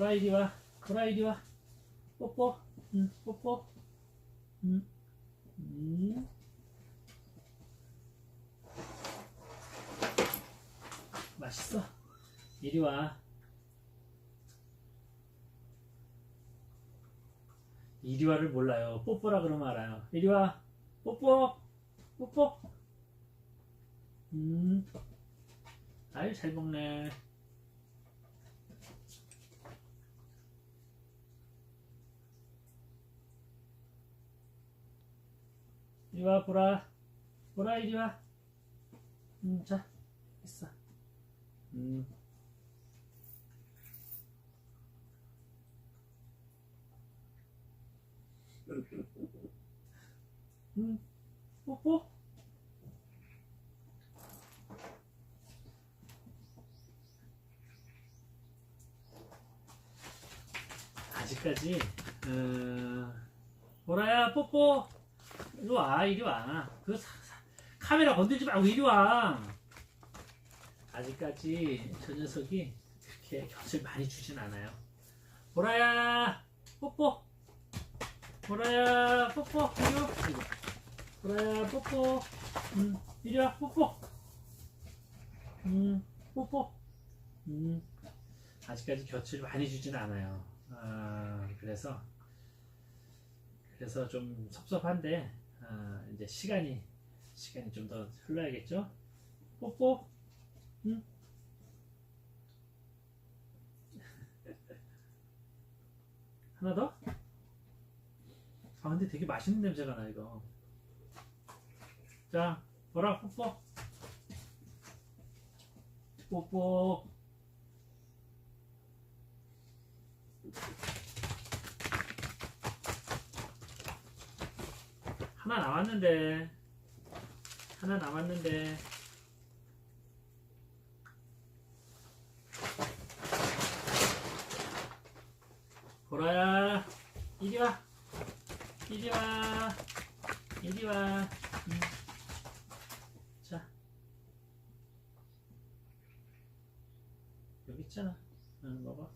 보라 이리 와. 보라 이리 와. 뽀뽀. 응, 뽀뽀. 응. 응. 맛있어. 이리 와. 이리 와를 몰라요. 뽀뽀라 그러면 알아요. 이리 와. 뽀뽀. 뽀뽀. 음. 아유, 잘 먹네. 이리 와, 보라. 보라, 이리 와. 음, 자, 있어. 음. 음, 뽀뽀. 아직까지, 어, 보라야, 뽀뽀. 이리 와, 이리 와. 그 사- 사- 카메라 건들지 말고 이리 와. 아직까지 저 녀석이 그렇게 곁을 많이 주진 않아요. 보라야, 뽀뽀. 보라야, 뽀뽀. 이리 와. 아이고. 보라야, 뽀뽀. 음, 이리 와, 뽀뽀. 음, 뽀뽀. 음, 아직까지 곁을 많이 주진 않아요. 아, 그래서 그래서 좀 섭섭한데 아, 이제 시간이 시간이 좀 더 흘러야겠죠? 뽀뽀. 응? 하나 더? 아 근데 되게 맛있는 냄새가 나 이거. 자, 뭐라 뽀뽀. 뽀뽀. 하나 남았는데. 하나 남았는데. 보라야 이리 와. 이리 와. 이리 와. 음. 자 여기 있잖아 응, 먹어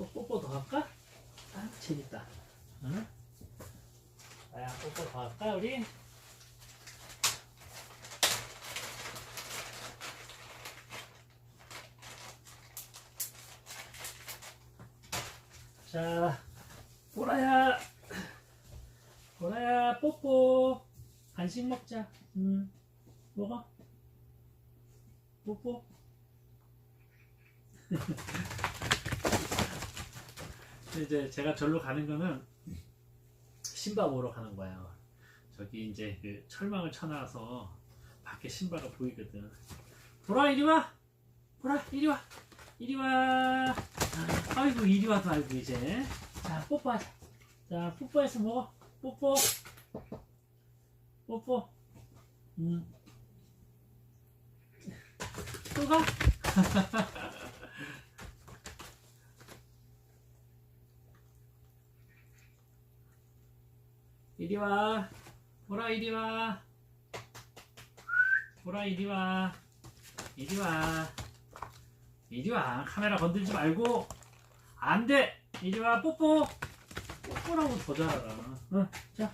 또 뽀뽀 더 할까? 아 재밌다 응? 아야 뽀뽀 우리? 자 보라야. 보라야 뽀뽀. 간식 먹자. 응. 먹어. 뽀뽀. 이제 제가 절로 가는 거는 신바 보러 가는 거예요. 저기 이제 그 철망을 쳐놔서 밖에 신바가 보이거든. 보라 이리 와. 보라 이리 와. 이리 와. 아이고 이리 와도 알고 이제. 자 뽀뽀하자. 자 뽀뽀해서 먹어. 뽀뽀. 뽀뽀. 음. 또 가? 이리 와. 보라 이리 와. 보라 이리 와. 이리 와. 이리 와. 카메라 건들지 말고. 안 돼. 이리 와. 뽀뽀. 뽀뽀라고 더 잘하라. 응. 자.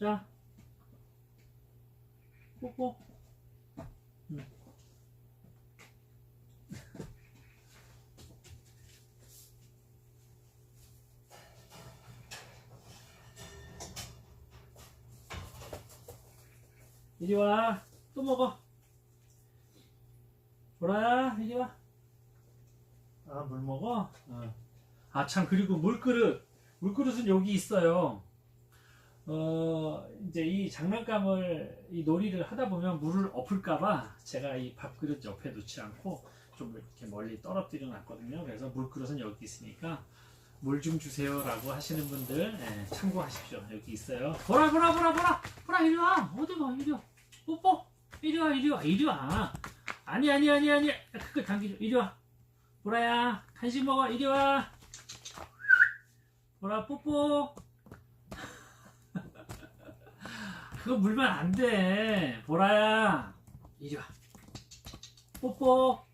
자. 뽀뽀. 이리 와. 또 먹어. 보라야, 이리 와. 아, 물 먹어? 어. 아, 참, 그리고 물그릇. 물그릇은 여기 있어요. 어, 이제 이 장난감을, 이 놀이를 하다 보면 물을 엎을까봐 제가 이 밥그릇 옆에 놓지 않고 좀 이렇게 멀리 떨어뜨려 놨거든요. 그래서 물그릇은 여기 있으니까 물 좀 주세요 라고 하시는 분들 예, 참고하십시오. 여기 있어요. 보라 보라 보라 보라 보라 이리 와 어디 가 이리 와 뽀뽀 이리 와 이리 와 이리 와 아니 아니 아니 아니 그거 당기죠 이리 와 보라야 간식 먹어 이리 와 보라 뽀뽀 그거 물면 안 돼 보라야 이리 와 뽀뽀.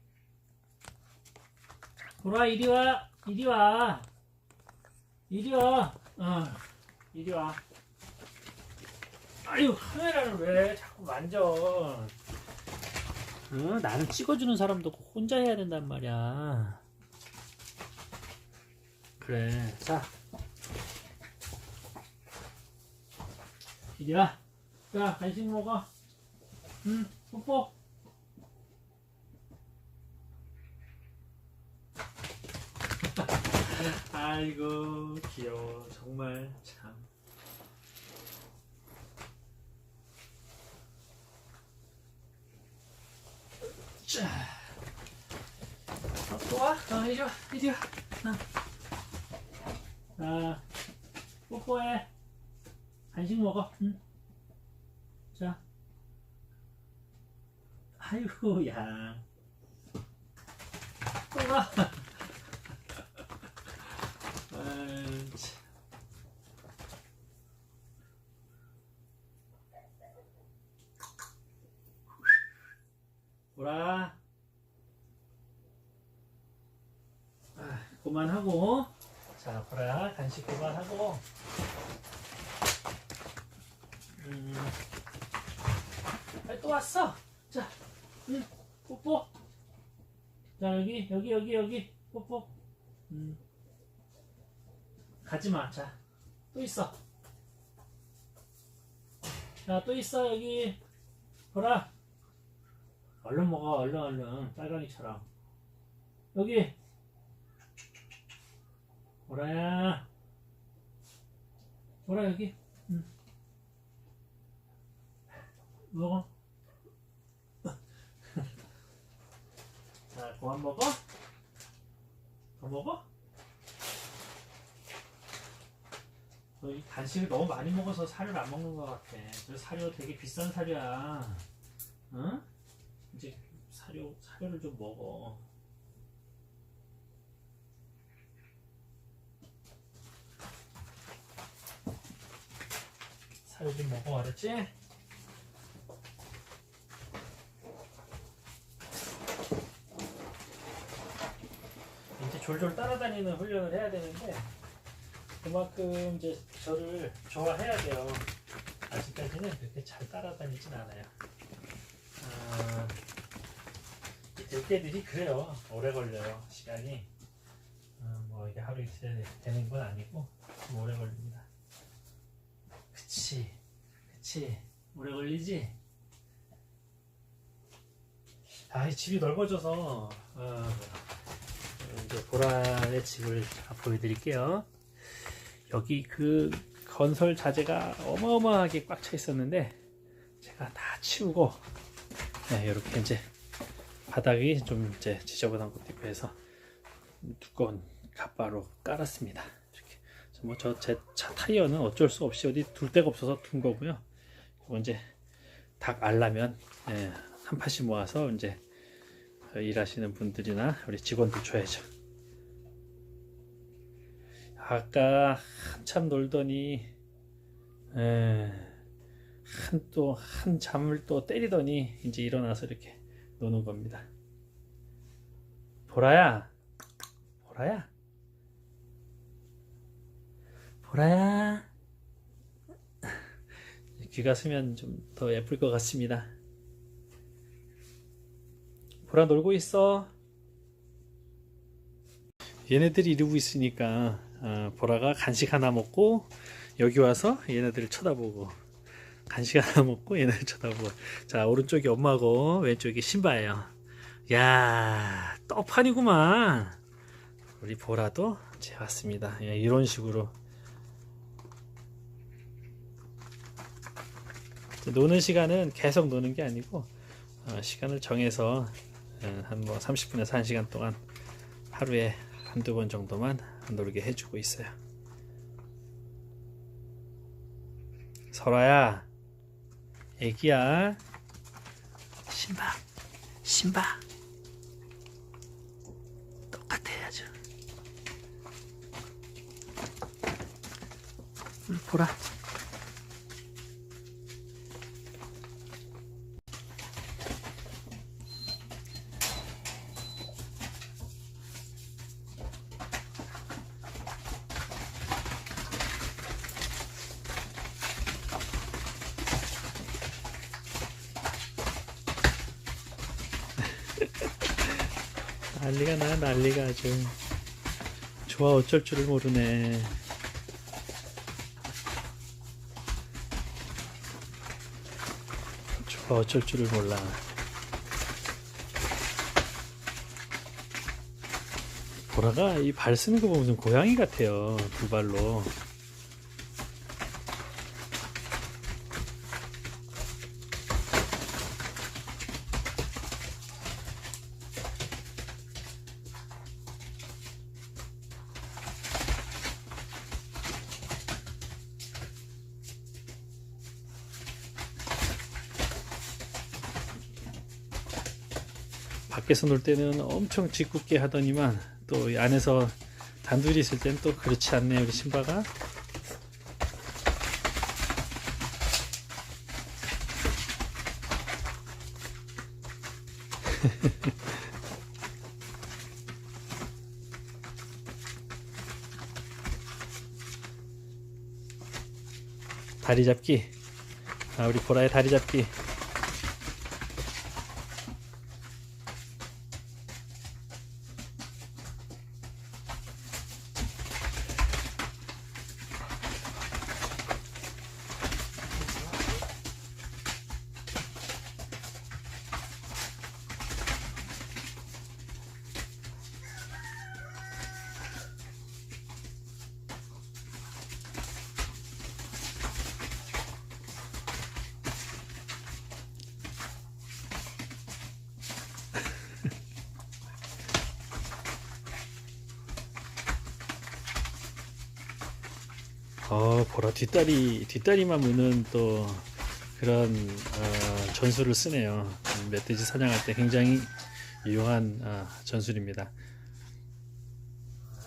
보라 이리 와. 이리 와. 이리 와. 어. 이리 와. 아유 카메라를 왜 자꾸 만져? 어, 나는 찍어주는 사람도 혼자 해야 된단 말이야. 그래. 자. 이리 와. 자, 간식 먹어. 응, 뽀뽀. 아이고, 귀여워. 정말 참. 자. 어, 또 와? 어, 이리 와, 이리 와. 어. 아, 뽀뽀해. 간식 먹어. 응. 자. 아이고, 야. 또 와. 아유, 참. 보라. 아, 그만하고. 자, 보라. 간식 그만하고. 음. 아, 또 왔어. 자, 음, 뽀뽀. 자, 여기, 여기, 여기, 여기. 뽀뽀. 음. 가지 마. 자, 또 있어. 자, 또 있어. 여기. 보라. 얼른 먹어. 얼른, 얼른. 빨강이처럼. 여기. 보라야. 보라, 여기. 응. 먹어. 자, 그만 먹어. 더 먹어? 너이 간식을 너무 많이 먹어서 사료를 안 먹는 것 같아. 그 사료 되게 비싼 사료야. 응? 이제 사료 사료를 좀 먹어. 사료 좀 먹어, 알았지? 졸졸 따라다니는 훈련을 해야 되는데 그만큼 이제 저를 좋아해야 돼요. 아직까지는 그렇게 잘 따라다니진 않아요. 아, 이 들깨들이 그래요. 오래 걸려요. 시간이. 어, 뭐 이게 하루 이틀 되는 건 아니고 좀 오래 걸립니다. 그치, 그치. 오래 걸리지? 아, 이 집이 넓어져서 어, 보라의 집을 다 보여드릴게요. 여기 그 건설 자재가 어마어마하게 꽉 차 있었는데 제가 다 치우고 네, 이렇게 이제 바닥이 좀 이제 지저분한 것도 있고 해서 두꺼운 갑바로 깔았습니다. 이렇게 뭐저제 차 타이어는 어쩔 수 없이 어디 둘 데가 없어서 둔 거고요. 이거 이제 닭 알라면 예, 한 파씩 모아서 이제 일하시는 분들이나 우리 직원들 줘야죠. 아까 한참 놀더니 한 또 한 잠을 또 때리더니 이제 일어나서 이렇게 노는 겁니다. 보라야, 보라야, 보라야. 귀가 쓰면 좀 더 예쁠 것 같습니다. 보라 놀고 있어. 얘네들이 이러고 있으니까 어, 보라가 간식 하나 먹고 여기 와서 얘네들을 쳐다보고 간식 하나 먹고 얘네들 쳐다보고. 자 오른쪽이 엄마고 왼쪽이 신바예요. 야 떡판이구만. 우리 보라도 이제 왔습니다. 예, 이런 식으로. 노는 시간은 계속 노는 게 아니고 어, 시간을 정해서 한뭐 30분에서 1시간 동안 하루에 한두 번 정도만 놀게 해주고 있어요. 설아야, 애기야, 신바, 신바, 똑같아 아주. 음, 보라. 난리가 나 난리가 아주. 좋아 어쩔 줄을 모르네. 좋아 어쩔 줄을 몰라. 보라가 이 발 쓰는 거 보면 좀 고양이 같아요 두 발로 밖에서 놀 때는 엄청 짓궂게 하더니만 또이 안에서 단둘이 있을 때는 또 그렇지 않네요 우리 신바가. 다리 잡기. 아 우리 보라의 다리 잡기 어, 보라 뒷다리 뒷다리만 무는 또 그런 어, 전술을 쓰네요. 음, 멧돼지 사냥할 때 굉장히 유용한 어, 전술입니다.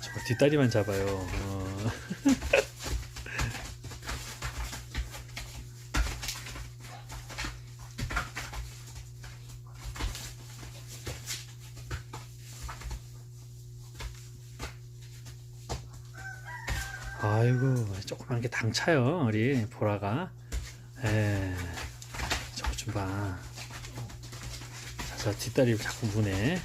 저 뒷다리만 잡아요. 어. 아이고 당차요 우리 보라가. 에 저거 좀봐. 자 뒷다리 자꾸 무네. 에.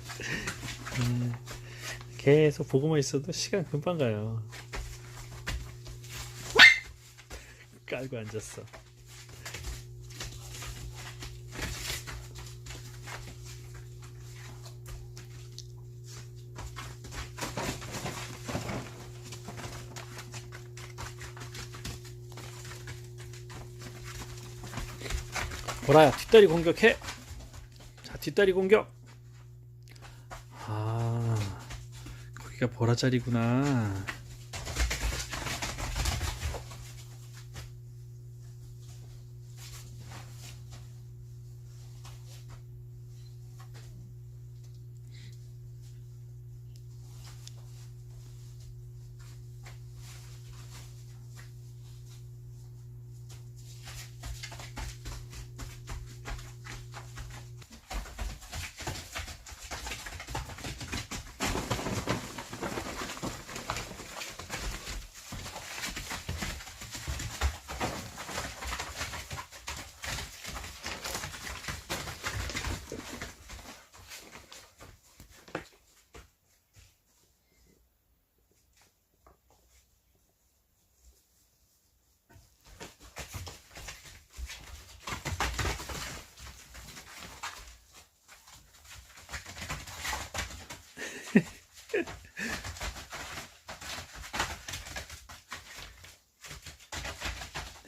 계속 보고만 있어도 시간 금방 가요. 깔고 앉았어. 보라야 뒷다리 공격해. 자 뒷다리 공격. 거기가 보라 자리구나.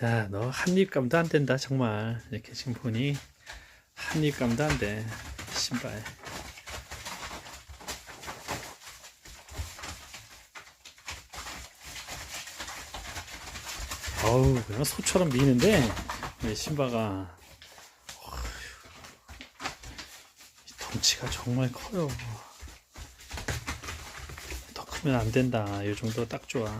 야, 너 한입감도 안 된다, 정말. 이렇게 지금 보니 한입감도 안 돼. 신발. 어우, 그냥 소처럼 미는데, 이 덩치가 정말 커요. 더 크면 안 된다. 이 정도 딱 좋아.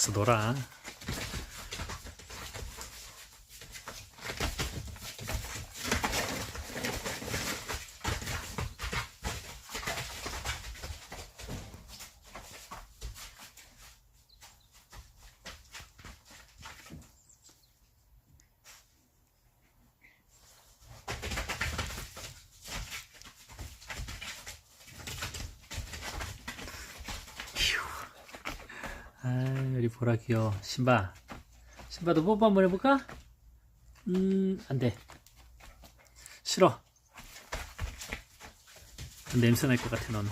가서 놀아. 아, 귀여워. 신바. 신바도 뽀뽀 한번 해볼까? 음, 안 돼. 싫어. 냄새 날 것 같아, 너는.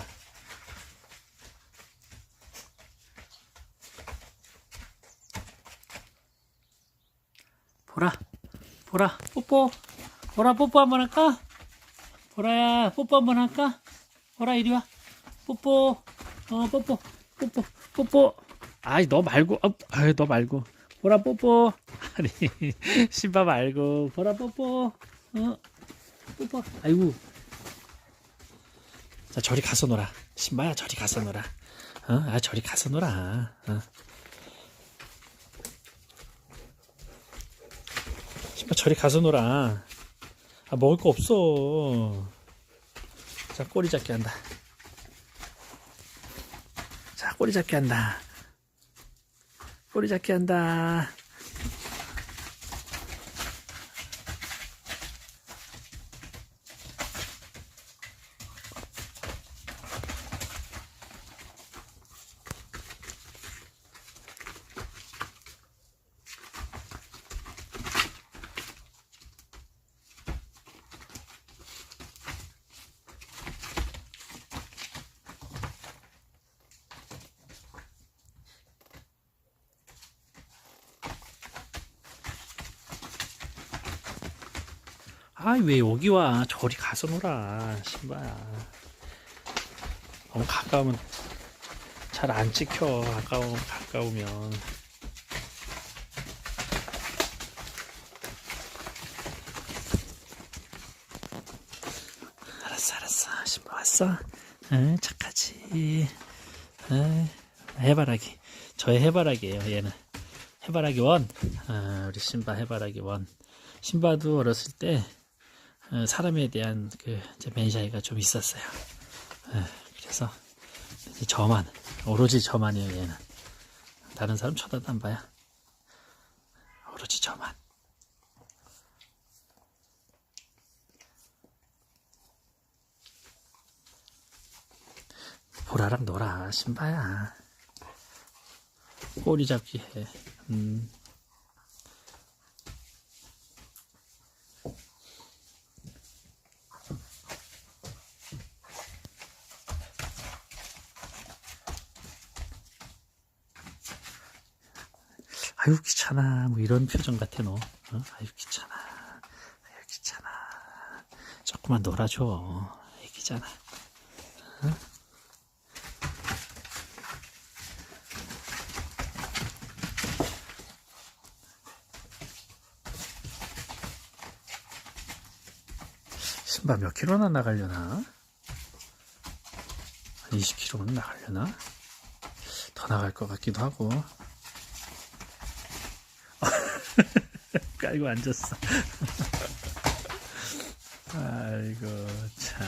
보라, 보라, 뽀뽀. 보라, 뽀뽀 한번 할까? 보라야, 뽀뽀 한번 할까? 보라, 이리 와. 뽀뽀. 어, 뽀뽀. 뽀뽀. 뽀뽀. 아이, 너 말고. 어, 아이, 너 말고. 보라, 뽀뽀. 아니, 신바 말고. 보라, 뽀뽀. 어, 뽀뽀. 아이고. 자, 저리 가서 놀아. 신바야, 저리 가서 놀아. 어, 아, 저리 가서 놀아. 어. 신바, 저리 가서 놀아. 아, 먹을 거 없어. 자, 꼬리 잡기 한다. 자, 꼬리 잡기 한다. 꼬리 잡기 한다. 아, 왜 여기 와? 저리 가서 놀아, 신바야. 너무 가까우면 잘 안 찍혀. 가까우, 가까우면. 알았어, 알았어. 신바 왔어? 응, 착하지. 응, 해바라기. 저의 해바라기예요, 얘는. 해바라기 원. 아, 우리 신바 해바라기 원. 신바도 어렸을 때 어, 사람에 대한 그 이제 맨샤이가 좀 있었어요. 어, 그래서 저만 오로지 저만이에요 얘는. 다른 사람 쳐다도 안 봐요. 오로지 저만. 보라랑 놀아 신바야. 꼬리 잡기 해. 음. 아유 귀찮아 뭐 이런 표정 같아 너 어? 아유 귀찮아 아유 귀찮아 조금만 놀아줘 애기잖아 어? 신발 몇 킬로나 나가려나? 20킬로는 나가려나? 더 나갈 것 같기도 하고 깔고 앉았어. 아이고, 참.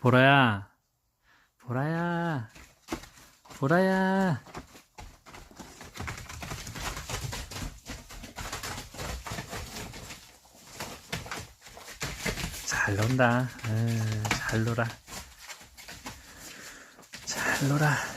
보라야, 보라야, 보라야. 잘 논다. 에이, 잘 놀아. 잘 놀아.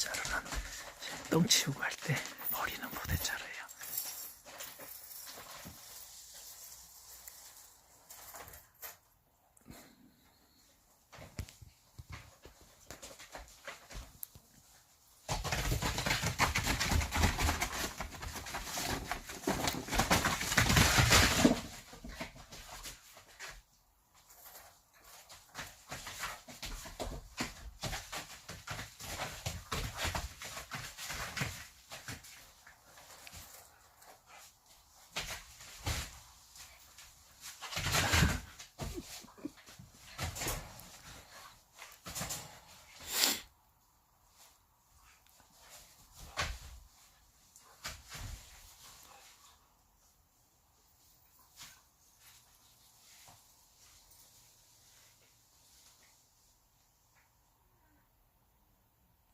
저 포대자루는 똥 치우고 할 때.